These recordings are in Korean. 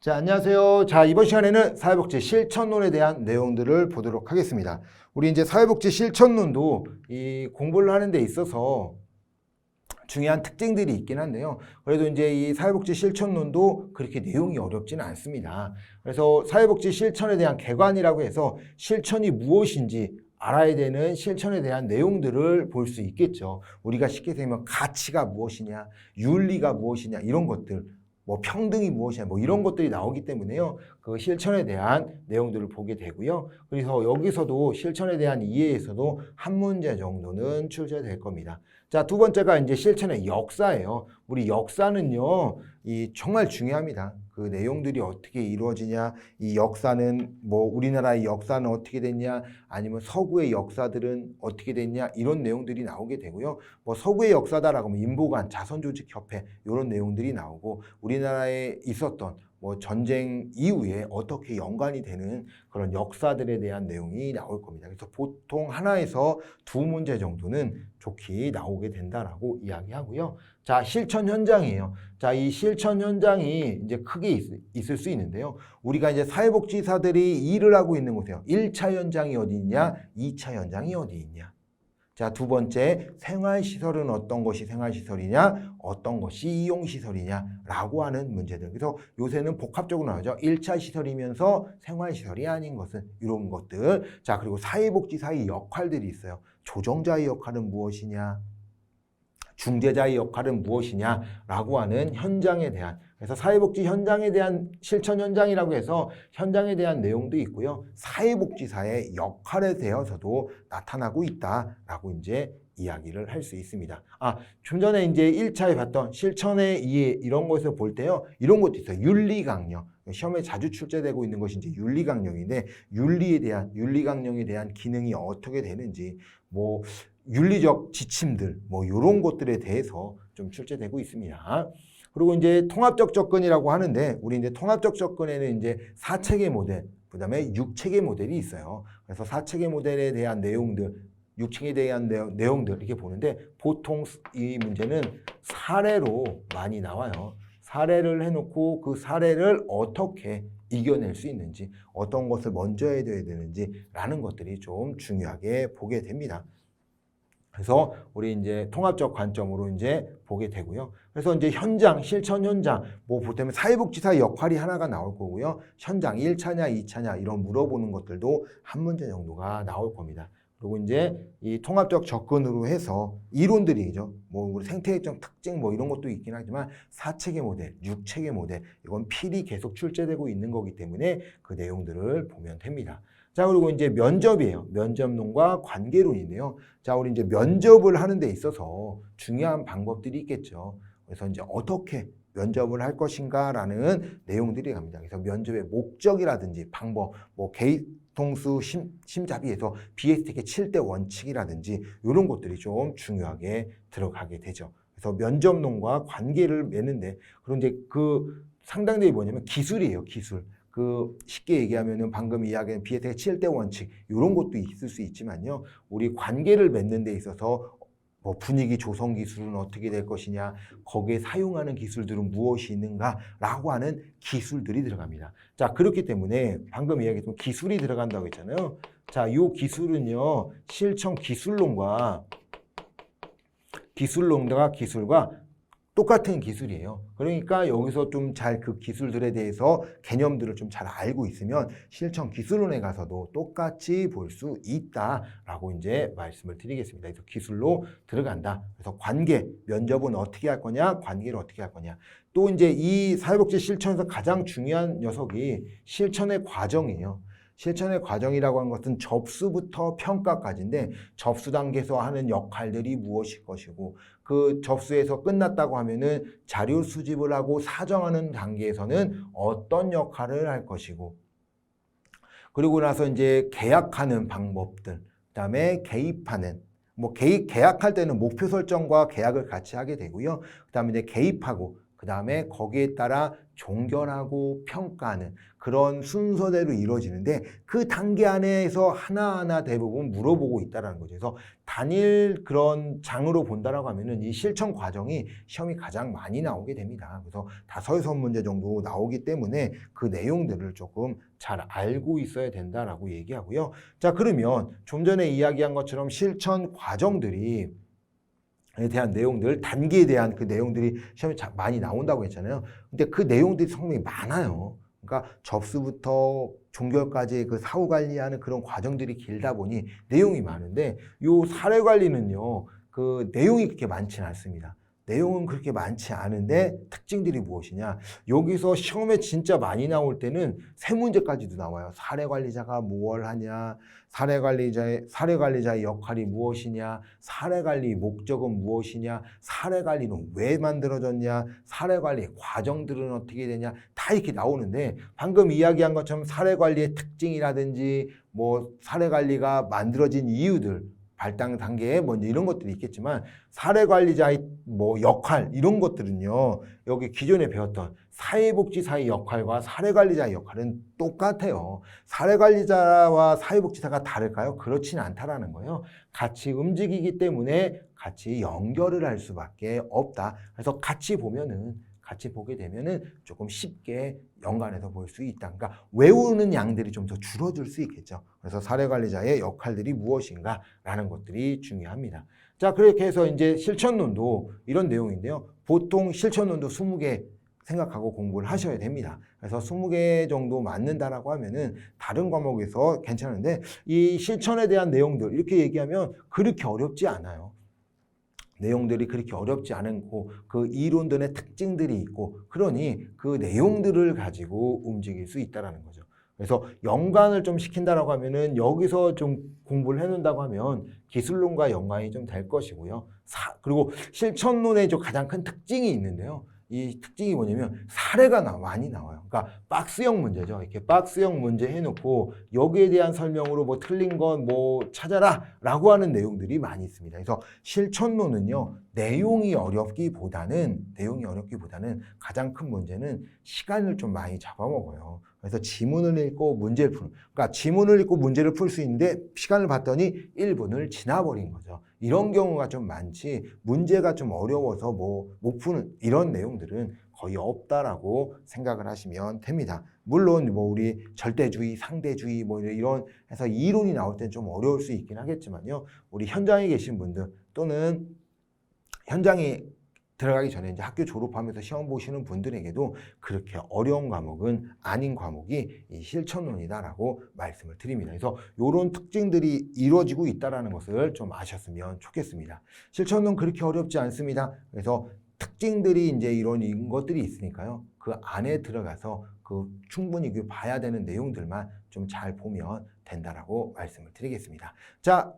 자, 안녕하세요. 자, 이번 시간에는 사회복지 실천론에 대한 내용들을 보도록 하겠습니다. 우리 이제 사회복지 실천론도 이 공부를 하는 데 있어서 중요한 특징들이 있긴 한데요. 그래도 이제 이 사회복지 실천론도 그렇게 내용이 어렵지는 않습니다. 그래서 사회복지 실천에 대한 개관이라고 해서 실천이 무엇인지 알아야 되는 실천에 대한 내용들을 볼 수 있겠죠. 우리가 쉽게 생각하면 가치가 무엇이냐, 윤리가 무엇이냐 이런 것들, 뭐 평등이 무엇이냐, 뭐 이런 것들이 나오기 때문에요. 그 실천에 대한 내용들을 보게 되고요. 그래서 여기서도 실천에 대한 이해에서도 한 문제 정도는 출제될 겁니다. 자, 두 번째가 이제 실천의 역사예요. 우리 역사는요, 이 정말 중요합니다. 그 내용들이 어떻게 이루어지냐, 이 역사는 뭐 우리나라의 역사는 어떻게 됐냐, 아니면 서구의 역사들은 어떻게 됐냐 이런 내용들이 나오게 되고요. 뭐 서구의 역사다라고 하면 인보관, 자선조직협회 이런 내용들이 나오고 우리나라에 있었던 뭐 전쟁 이후에 어떻게 연관이 되는 그런 역사들에 대한 내용이 나올 겁니다. 그래서 보통 하나에서 두 문제 정도는 좋게 나오게 된다라고 이야기하고요. 자, 실천 현장이에요. 자, 이 실천 현장이 이제 크게 있, 있을 수 있는데요. 우리가 이제 사회복지사들이 일을 하고 있는 곳이에요. 1차 현장이 어디 있냐? 2차 현장이 어디 있냐? 자, 두 번째, 생활시설은 어떤 것이 생활시설이냐, 어떤 것이 이용시설이냐라고 하는 문제들. 그래서 요새는 복합적으로 나오죠. 1차 시설이면서 생활시설이 아닌 것은 이런 것들. 자, 그리고 사회복지사의 역할들이 있어요. 조정자의 역할은 무엇이냐, 중재자의 역할은 무엇이냐라고 하는 현장에 대한 그래서 사회복지 현장에 대한 실천 현장이라고 해서 현장에 대한 내용도 있고요. 사회복지사의 역할에 대해서도 나타나고 있다라고 이제 이야기를 할 수 있습니다. 아, 좀 전에 이제 1차에 봤던 실천의 이해 이런 것을 볼 때요. 이런 것도 있어요. 윤리 강령. 시험에 자주 출제되고 있는 것이 이제 윤리 강령인데 윤리에 대한 윤리 강령에 대한 기능이 어떻게 되는지 뭐 윤리적 지침들 뭐 이런 것들에 대해서 좀 출제되고 있습니다. 그리고 이제 통합적 접근이라고 하는데 우리 이제 통합적 접근에는 이제 사체계 모델, 그다음에 육체계 모델이 있어요. 그래서 사체계 모델에 대한 내용들, 육체에 대한 내용, 내용 들 이렇게 보는데 보통 이 문제는 사례로 많이 나와요. 사례를 해놓고 그 사례를 어떻게 이겨낼 수 있는지, 어떤 것을 먼저 해야 되는지라는 것들이 좀 중요하게 보게 됩니다. 그래서 우리 이제 통합적 관점으로 이제 보게 되고요. 그래서 이제 현장, 실천 현장, 뭐 보통 사회복지사 역할이 하나가 나올 거고요. 현장 1차냐, 2차냐 이런 물어보는 것들도 한 문제 정도가 나올 겁니다. 그리고 이제 이 통합적 접근으로 해서 이론들이죠. 뭐 우리 생태계적 특징 뭐 이런 것도 있긴 하지만 사체계 모델, 육체계 모델 이건 필히 계속 출제되고 있는 거기 때문에 그 내용들을 보면 됩니다. 자, 그리고 이제 면접이에요. 면접론과 관계론인데요. 자, 우리 이제 면접을 하는 데 있어서 중요한 방법들이 있겠죠. 그래서 이제 어떻게 면접을 할 것인가라는 내용들이 갑니다. 그래서 면접의 목적이라든지 방법, 뭐 개통수 심, 심잡이에서 BSTK 7대 원칙이라든지 이런 것들이 좀 중요하게 들어가게 되죠. 그래서 면접론과 관계를 맺는데 그런데 그 상당히 뭐냐면 기술이에요, 기술. 그 쉽게 얘기하면은 방금 이야기한 비에텍 7대 원칙 이런 것도 있을 수 있지만요. 우리 관계를 맺는 데 있어서 뭐 분위기 조성 기술은 어떻게 될 것이냐, 거기에 사용하는 기술들은 무엇이 있는가라고 하는 기술들이 들어갑니다. 자, 그렇기 때문에 방금 이야기했던 기술이 들어간다고 했잖아요. 자, 이 기술은요, 실천 기술론과 기술론과 기술과 똑같은 기술이에요. 그러니까 여기서 좀 잘 그 기술들에 대해서 개념들을 좀 잘 알고 있으면 실천 기술론에 가서도 똑같이 볼 수 있다라고 이제 말씀을 드리겠습니다. 그래서 기술로 들어간다. 그래서 관계, 면접은 어떻게 할 거냐, 관계를 어떻게 할 거냐. 또 이제 이 사회복지 실천에서 가장 중요한 녀석이 실천의 과정이에요. 실천의 과정이라고 하는 것은 접수부터 평가까지인데 접수 단계에서 하는 역할들이 무엇일 것이고 그 접수에서 끝났다고 하면은 자료 수집을 하고 사정하는 단계에서는 어떤 역할을 할 것이고 그리고 나서 이제 계약하는 방법들 그다음에 개입하는 뭐 개입 계약할 때는 목표 설정과 계약을 같이 하게 되고요. 그다음에 이제 개입하고 그 다음에 거기에 따라 종결하고 평가하는 그런 순서대로 이루어지는데 그 단계 안에서 하나하나 대부분 물어보고 있다는 거죠. 그래서 단일 그런 장으로 본다라고 하면은 이 실천 과정이 시험이 가장 많이 나오게 됩니다. 그래서 다서여섯 문제 정도 나오기 때문에 그 내용들을 조금 잘 알고 있어야 된다라고 얘기하고요. 자, 그러면 좀 전에 이야기한 것처럼 실천 과정들이 에 대한 내용들, 단계에 대한 그 내용들이 시험에 자- 많이 나온다고 했잖아요. 근데 그 내용들이 상당히 많아요. 그러니까 접수부터 종결까지 그 사후 관리하는 그런 과정들이 길다 보니 내용이 많은데 요 사례 관리는요. 그 내용이 그렇게 많지는 않습니다. 내용은 그렇게 많지 않은데 특징들이 무엇이냐? 여기서 시험에 진짜 많이 나올 때는 세 문제까지도 나와요. 사례 관리자가 무엇을 하냐? 사례 관리자의 사례 관리자의 역할이 무엇이냐? 사례 관리 목적은 무엇이냐? 사례 관리는 왜 만들어졌냐? 사례 관리 과정들은 어떻게 되냐? 다 이렇게 나오는데 방금 이야기한 것처럼 사례 관리의 특징이라든지 뭐 사례 관리가 만들어진 이유들 발당 단계에 먼저 이런 것들이 있겠지만 사례 관리자의 뭐 역할 이런 것들은요 여기 기존에 배웠던 사회복지사의 역할과 사례 관리자의 역할은 똑같아요. 사례 관리자와 사회복지사가 다를까요? 그렇지는 않다라는 거예요. 같이 움직이기 때문에 같이 연결을 할 수밖에 없다. 그래서 같이 보면은 같이 보게 되면은 조금 쉽게 연관해서 볼 수 있다. 그러니까 외우는 양들이 좀 더 줄어들 수 있겠죠. 그래서 사례 관리자의 역할들이 무엇인가라는 것들이 중요합니다. 자, 그렇게 해서 이제 실천론도 이런 내용인데요. 보통 실천론도 20개 생각하고 공부를 하셔야 됩니다. 그래서 20개 정도 맞는다라고 하면은 다른 과목에서 괜찮은데 이 실천에 대한 내용들 이렇게 얘기하면 그렇게 어렵지 않아요. 내용들이 그렇게 어렵지 않고 그 이론들의 특징들이 있고 그러니 그 내용들을 가지고 움직일 수 있다라는 거죠. 그래서 연관을 좀 시킨다라고 하면은 여기서 좀 공부를 해놓는다고 하면 기술론과 연관이 좀 될 것이고요. 사, 그리고 실천론의 좀 가장 큰 특징이 있는데요. 이 특징이 뭐냐면 사례가 나, 많이 나와요. 그러니까 박스형 문제죠. 이렇게 박스형 문제 해놓고 여기에 대한 설명으로 뭐 틀린 건 뭐 찾아라 라고 하는 내용들이 많이 있습니다. 그래서 실천론은요, 내용이 어렵기보다는, 내용이 어렵기보다는 가장 큰 문제는 시간을 좀 많이 잡아먹어요. 그래서 지문을 읽고 문제를 푸는, 그러니까 지문을 읽고 문제를 풀 수 있는데 시간을 봤더니 1분을 지나버린 거죠. 이런 경우가 좀 많지, 문제가 좀 어려워서 뭐 못 푸는 이런 내용들은 거의 없다라고 생각을 하시면 됩니다. 물론 뭐 우리 절대주의, 상대주의 뭐 이런 해서 이론이 나올 땐 좀 어려울 수 있긴 하겠지만요. 우리 현장에 계신 분들 또는 현장에 들어가기 전에 이제 학교 졸업하면서 시험 보시는 분들에게도 그렇게 어려운 과목은 아닌 과목이 이 실천론이다라고 말씀을 드립니다. 그래서 이런 특징들이 이루어지고 있다라는 것을 좀 아셨으면 좋겠습니다. 실천론 그렇게 어렵지 않습니다. 그래서 특징들이 이제 이런 것들이 있으니까요. 그 안에 들어가서 그 충분히 그 봐야 되는 내용들만 좀 잘 보면 된다라고 말씀을 드리겠습니다. 자,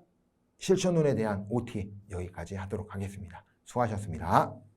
실천론에 대한 OT 여기까지 하도록 하겠습니다. 수고하셨습니다.